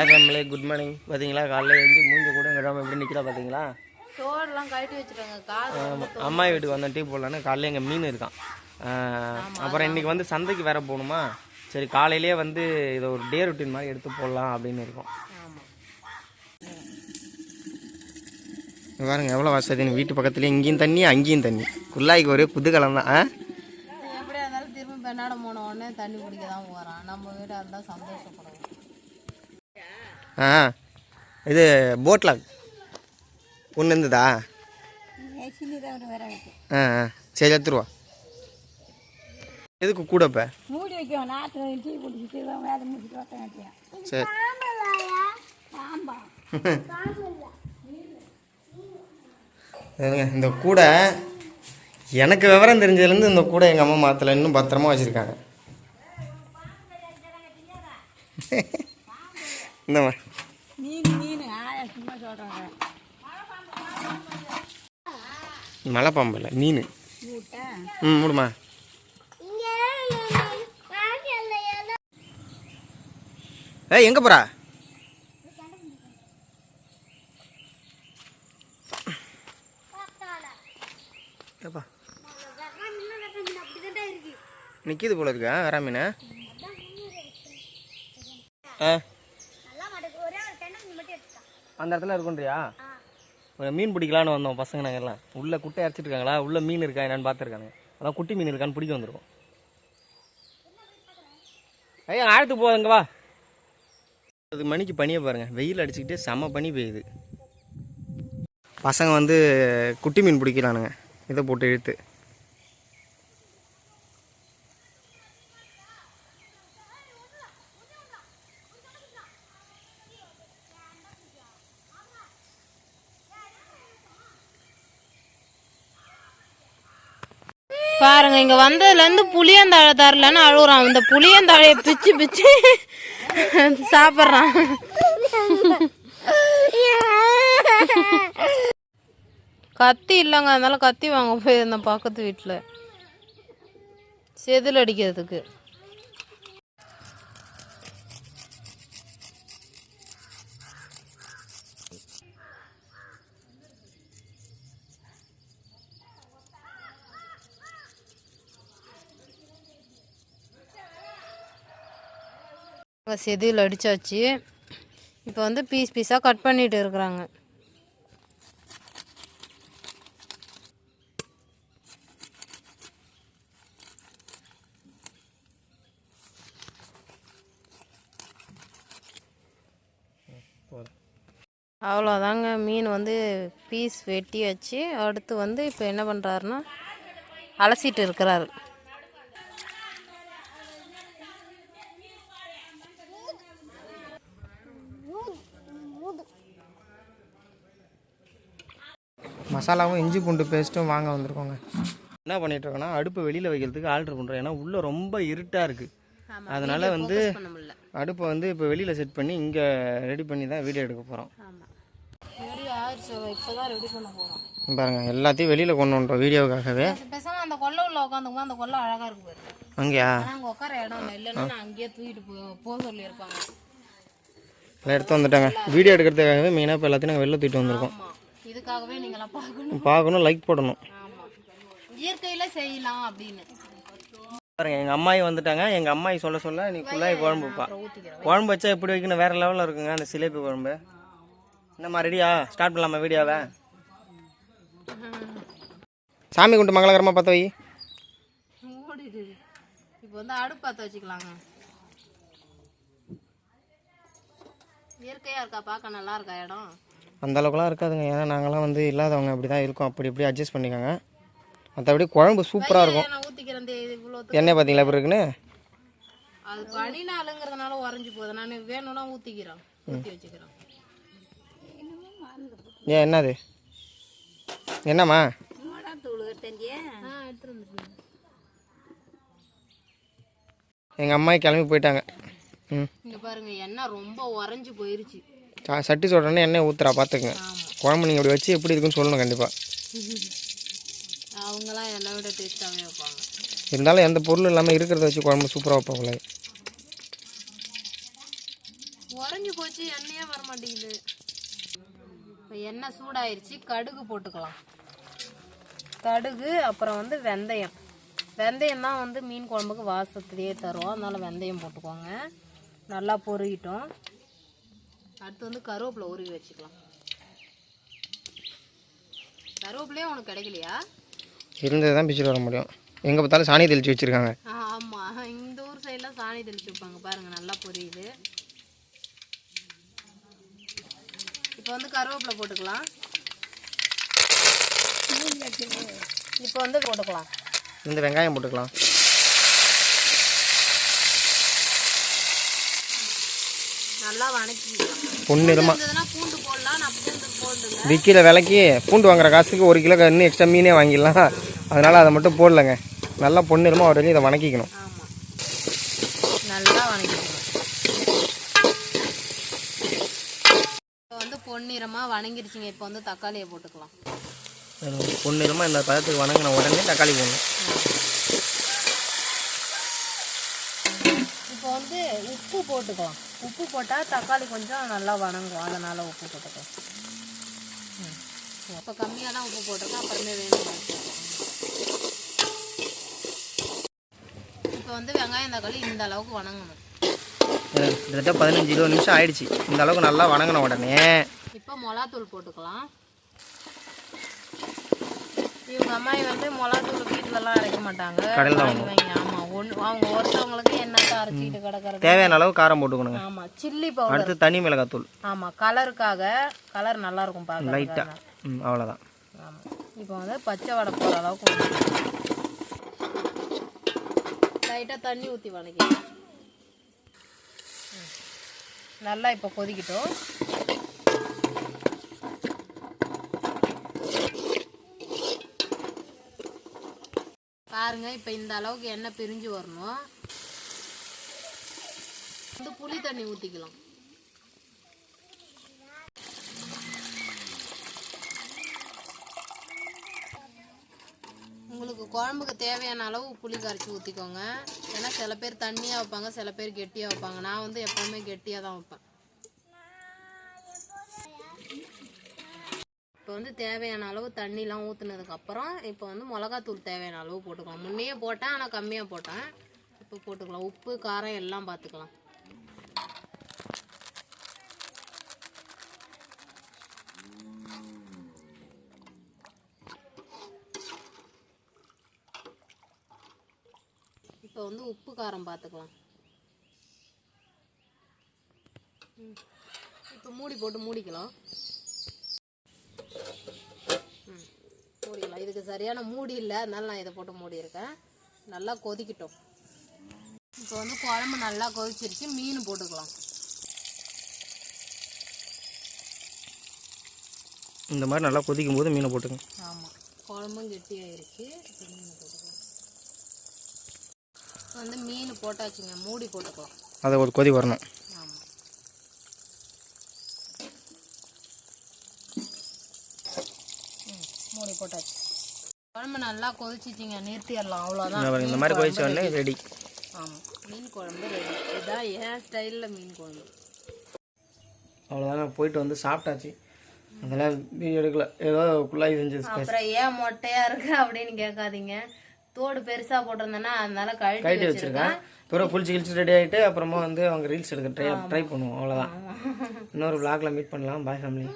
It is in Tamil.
ஹாய் ஃபேமிலி குட் மார்னிங் பார்த்தீங்களா காலைல எழுந்து மூஞ்ச கூட எங்கள் எப்படி நிற்கிறா பார்த்தீங்களா தோடெல்லாம் கழட்டி வச்சுட்டாங்க. அம்மா வீட்டுக்கு வந்த டீ போடலான்னு. காலையில் எங்கள் மீன் இருக்கான். அப்புறம் இன்னைக்கு வந்து சந்தைக்கு வேற போகணுமா? சரி காலையிலேயே வந்து இதை ஒரு டே ரொட்டீன் மாதிரி எடுத்து போடலாம் அப்படின்னு இருக்கோம். பாருங்க எவ்வளோ வசதின்னு வீட்டு பக்கத்துலேயே இங்கேயும் தண்ணி அங்கேயும் தண்ணி. குள்ளாய்க்கு ஒரே புதுக்கலம் தான். ஆ? எப்படியா இருந்தாலும் திரும்பி பெண்ணாட போன உடனே தண்ணி குடிக்க தான் போகிறான் நம்ம வீடாக இருந்தால் சந்தோஷப்படுவோம். ஆ இது போட் லாக் ஒன்று இருந்ததா ஆ ஆ. சரி எடுத்துருவா. எதுக்கு கூட இப்போ? மூடி வைக்கும் நாற்று டீ குடிச்சிட்டு வேலை முடிச்சுட்டு வரட்டேன் வேட்டியா சரி. ஆம்பா இதுங்க, இந்த கூடை எனக்கு விவரம் தெரிஞ்சதுலேருந்து இந்த கூடை எங்கள் அம்மா மாத்தல. இன்னும் பத்திரமா வச்சுருக்காங்க. இந்தம்மா மீன் மீன் ஆயா சும்மா சொல்கிறாங்க மலை பாம்பு இல்லை மீன். ம் மூடுமா. ஏய் எங்கே போகிறா ஏப்பா. நிற்கிது போல இருக்கா வரா மீன். ஆ. அந்த இடத்துல இருக்குன்றியா? மீன் பிடிக்கலான்னு வந்தோம் பசங்க நாங்கள் எல்லாம். உள்ள குட்டை அரைச்சிட்டு இருக்காங்களா? உள்ள மீன் இருக்கா என்னன்னு பார்த்துருக்காங்க அதான் குட்டி மீன் இருக்கான்னு பிடிக்க வந்திருக்கோம். ஐயா ஆழத்துக்கு போதுங்க வா. அது மணிக்கு பனியை பாருங்க. வெயில் அடிச்சுக்கிட்டே செம பனி பெய்யுது. பசங்க வந்து குட்டி மீன் பிடிக்கலானுங்க இதை போட்டு இழுத்து. பாருங்க இங்க வந்ததுலேருந்து புளியந்தாழை தரலன்னு அழுகுறான். இந்த புளியந்தாழையை பிச்சு பிச்சு சாப்பிட்றான். கத்தி இல்லைங்க அதனால கத்தி வாங்க போயிருந்தேன் பக்கத்து வீட்டில் செதில் அடிக்கிறதுக்கு. செதில் அடித்தாச்சு இப்போ வந்து பீஸ் பீஸாக கட் பண்ணிகிட்டு இருக்கிறாங்க. அவ்வளோதாங்க மீன் வந்து பீஸ் வெட்டி வச்சு அடுத்து வந்து இப்போ என்ன பண்ணுறாருன்னா அலசிட்டு இருக்கிறாரு. மசாலாவும் இஞ்சி பூண்டு பேஸ்ட்டும் வாங்க வந்திருக்கோங்க. என்ன பண்ணிட்டு இருக்கோன்னா அடுப்பை வெளியில் வைக்கிறதுக்கு ஆல்ட்ரு பண்ணுறோம் ஏன்னா உள்ளே ரொம்ப இருட்டாக இருக்குது அதனால வந்து அடுப்பை வந்து இப்போ வெளியில் செட் பண்ணி இங்கே ரெடி பண்ணி தான் வீடியோ எடுக்க போகிறோம் பாருங்க எல்லாத்தையும் வெளியில் கொண்டு வந்துட்டோம் வீடியோக்காகவே அந்த கொல்லை உள்ள உட்காந்துக்குமா அந்த கொல்லை அழகா இருக்கு அங்கேயா? உட்கார இடம் இல்லை. இல்லைன்னா அங்கேயே தூக்கிட்டு போ போக சொல்லியிருப்பாங்க. எல்லாம் எடுத்து வந்துட்டாங்க. வீடியோ எடுக்கிறதுக்காகவே மெயினாக இப்போ எல்லாத்தையும் நாங்கள் வெளில தூக்கிட்டு வந்திருக்கோம். ஆமா. இதுக்காகவே நீங்களாம் பார்க்கணும். பார்க்கணும் லைக் போடணும். இயற்கையில செய்யலாம் அப்படின்னு. பாருங்க எங்கள் அம்மாயி வந்துட்டாங்க. எங்கள் அம்மாயி சொல்ல சொல்ல நீ குள்ளாய் குழம்பு வைப்பா. அப்புறம் ஊற்றிக்கிறேன் குழம்பு வச்சா எப்படி வைக்கணும்? வேறு லெவலில் இருக்குங்க அந்த சிலேபி குழம்பு. என்னம்மா ரெடியா ஸ்டார்ட் பண்ணலாமா வீடியோவை சாமி கும்பிட்டு மங்களகரமாக பார்த்து வை. இப்போ வந்து அடுப்பு பற்ற வச்சுக்கலாங்க. இயற்கையா இருக்கா? பார்க்க நல்லா இருக்கா? இடம்? அந்த அளவுக்குலாம் இருக்காதுங்க. ஏன்னா நாங்களாம் வந்து இல்லாதவங்க அப்படி தான் இருக்கோம். அப்படி இப்படி அட்ஜஸ்ட் பண்ணிக்கோங்க. மற்றபடி குழம்பு சூப்பராக இருக்கும். எண்ணெய் பார்த்தீங்களா எப்படி இருக்குன்னு? அது பனி நாளுங்கிறதுனால உறைஞ்சி போகுது. நான் வேணும்னா ஊற்றிக்கிறேன் ஊற்றி வச்சுக்கிறேன். ஏன் என்னது? என்னம்மா? எங்கள் அம்மாயி கிளம்பி போயிட்டாங்க. ம். இங்க பாருங்க எண்ணெய் ரொம்ப உறைஞ்சு போயிருச்சு. ச- சட்டி சொல்கிறேன்னு எண்ணெய் ஊற்றுறா பார்த்துக்குங்க. குழம்பு நீங்கள் இப்படி வச்சு எப்படி இருக்குன்னு சொல்லணும் கண்டிப்பாக அவங்களாம் என்னை விட டேஸ்டாகவே வைப்பாங்க. இருந்தாலும் எந்த பொருள் இல்லாமல் இருக்கிறத வச்சு குழம்பு சூப்பராக வைப்பாங்களே உறைஞ்சு போச்சு எண்ணெயே வர மாட்டேங்குது. இப்போ எண்ணெய் சூடாயிருச்சு கடுகு போட்டுக்கலாம். கடுகு அப்புறம் வந்து வெந்தயம். வெந்தயம் தான் வந்து மீன் குழம்புக்கு வாசத்திலேயே தரும் அதனால வெந்தயம் போட்டுக்கோங்க. நல்லா பொரியிட்டோம் அடுத்து வந்து கருவேப்பிலை உருவி வச்சுக்கலாம். கருவேப்பிலையே உனக்கு கிடைக்கலையா? இருந்தது தான் பிச்சுட்டு வர முடியும். எங்கே பார்த்தாலும் சாணி தெளிச்சு வச்சுருக்காங்க. ஆ, ஆமா. இந்த ஊர் சைட்லாம் சாணி தெளிச்சு வைப்பாங்க. பாருங்க நல்லா பொரியுது. இப்போ வந்து கருவேப்பிலை போட்டுக்கலாம். இப்போ வந்து போட்டுக்கலாம். இந்த வெங்காயம் போட்டுக்கலாம். நல்லா வணக்கிக்கலாம் பொன்னிறமாக இருந்ததுன்னா பூண்டு போடலாம் நான் பூண்டு போடல. விற்கிற விலைக்கு பூண்டு வாங்குற காசுக்கு ஒரு கிலோ இன்னும் எக்ஸ்ட்ரா மீனே வாங்கிடலாம். அதனால் அதை மட்டும் போடலங்க. நல்லா பொன்னிறமாக ஒரு வரையும் இதை வணக்கிக்கணும். நல்லா வணக்கிக்கலாம் இப்போ வந்து பொன்னிறமா வணங்கிருச்சுங்க. இப்போ வந்து தக்காளியை போட்டுக்கலாம். பொன்னிறமாக இந்த பதத்துக்கு வணங்கின உடனே தக்காளி போடணும் இப்போ வந்து உப்பு போட்டுக்கலாம். உப்பு போட்டால் தக்காளி கொஞ்சம் நல்லா வணங்கும். அதனால் உப்பு போட்டுக்கலாம். ம். இப்போ கம்மியாக தான் உப்பு போட்டிருக்கேன் அப்புறமே வேணும் இப்போ வந்து வெங்காயம் தக்காளி இந்த அளவுக்கு வணங்கணும். கிட்டத்தட்ட பதினஞ்சு இருபது நிமிஷம் ஆயிடுச்சு. இந்த அளவுக்கு நல்லா வணங்கின உடனே. இப்போ மிளகாத்தூள் போட்டுக்கலாம். இவங்க அம்மாயி வந்து மிளகாத்தூள் வீட்டிலலாம் அரைக்க மாட்டாங்க. கடையில வாங்கி ஆமாம் ஒன்று அவங்க ஒருத்தவங்களுக்கு என்னத்தை அரைச்சிட்டு கிடக்கிறது? தேவையான அளவு காரம் போட்டுக்கணுங்க. ஆமாம் சில்லி பவுடர் அடுத்து தனி மிளகாத்தூள். ஆமாம் கலருக்காக கலர் நல்லா இருக்கும் பார்க்க லைட்டாக ம் அவ்வளோதான். ஆமாம் இப்போ வந்து பச்சை வடை போகிற அளவுக்கு லைட்டாக தண்ணி ஊற்றி ம். நல்லா இப்போ கொதிக்கிட்டோம். பாருங்க இப்போ இந்த அளவுக்கு எண்ணெய் பிரிஞ்சு வரணும். வந்து புளி தண்ணி ஊற்றிக்கலாம் உங்களுக்கு குழம்புக்கு தேவையான அளவு புளி கரைச்சி ஊற்றிக்கோங்க ஏன்னா சில பேர் தண்ணியாக வைப்பாங்க சில பேர் கெட்டியாக வைப்பாங்க. நான் வந்து எப்போவுமே கெட்டியாக தான் வைப்பேன். இப்போ வந்து தேவையான அளவு தண்ணிலாம் ஊற்றுனதுக்கப்புறம் இப்போ வந்து மிளகாத்தூள் தேவையான அளவு போட்டுக்கலாம். முன்னையே போட்டேன் ஆனால் கம்மியாக போட்டேன். இப்போ போட்டுக்கலாம். உப்பு காரம் எல்லாம் பார்த்துக்கலாம் இப்போ வந்து உப்பு காரம் பார்த்துக்கலாம் இப்போ மூடி போட்டு மூடிக்கலாம். மூடிக்கலாம் இதுக்கு சரியான மூடி இல்லை. அதனால நான் இதை போட்டு மூடி இருக்கேன் நல்லா கொதிக்கட்டும். இப்போ வந்து குழம்பு நல்லா கொதிச்சிருச்சு. மீன் போட்டுக்கலாம். இந்த மாதிரி நல்லா கொதிக்கும் போது மீனை போட்டுங்க. ஆமாம் குழம்பும் கெட்டியாயிருச்சு இப்போ மீன் போட்டுக்கலாம். இப்போ வந்து மீன் போட்டாச்சுங்க. மூடி போட்டுக்கலாம். அதை ஒரு கொதி வரணும். ஆமாம் மூடி போட்டாச்சு. குழம்பு நல்லா கொதிச்சிச்சிங்க நிறுத்திடலாம் அவ்வளோதான் இந்த மாதிரி கொதிச்ச உடனே ரெடி. ஆமாம் மீன் குழம்பு ரெடி. இதான் என் ஸ்டைலில் மீன் குழம்பு. அவ்வளோதாங்க போயிட்டு வந்து சாப்பிட்டாச்சு. அதெல்லாம் வீடியோ எடுக்கல. ஏதோ குள்ளாய் செஞ்சு அப்புறம் ஏன் மொட்டையா இருக்கு அப்படின்னு கேட்காதீங்க. தோடு பெருசா போட்டிருந்தேன்னா அதனால கழட்டி வச்சிருக்கேன். தூரம் குளிச்சு கிழிச்சு ரெடி ஆகிட்டு அப்புறமா வந்து அவங்க ரீல்ஸ் எடுக்க ட்ரை ட்ரை பண்ணுவோம். அவ்வளோதான் இன்னொரு vlogல மீட் பண்ணலாம். பாய் ஃபேமிலி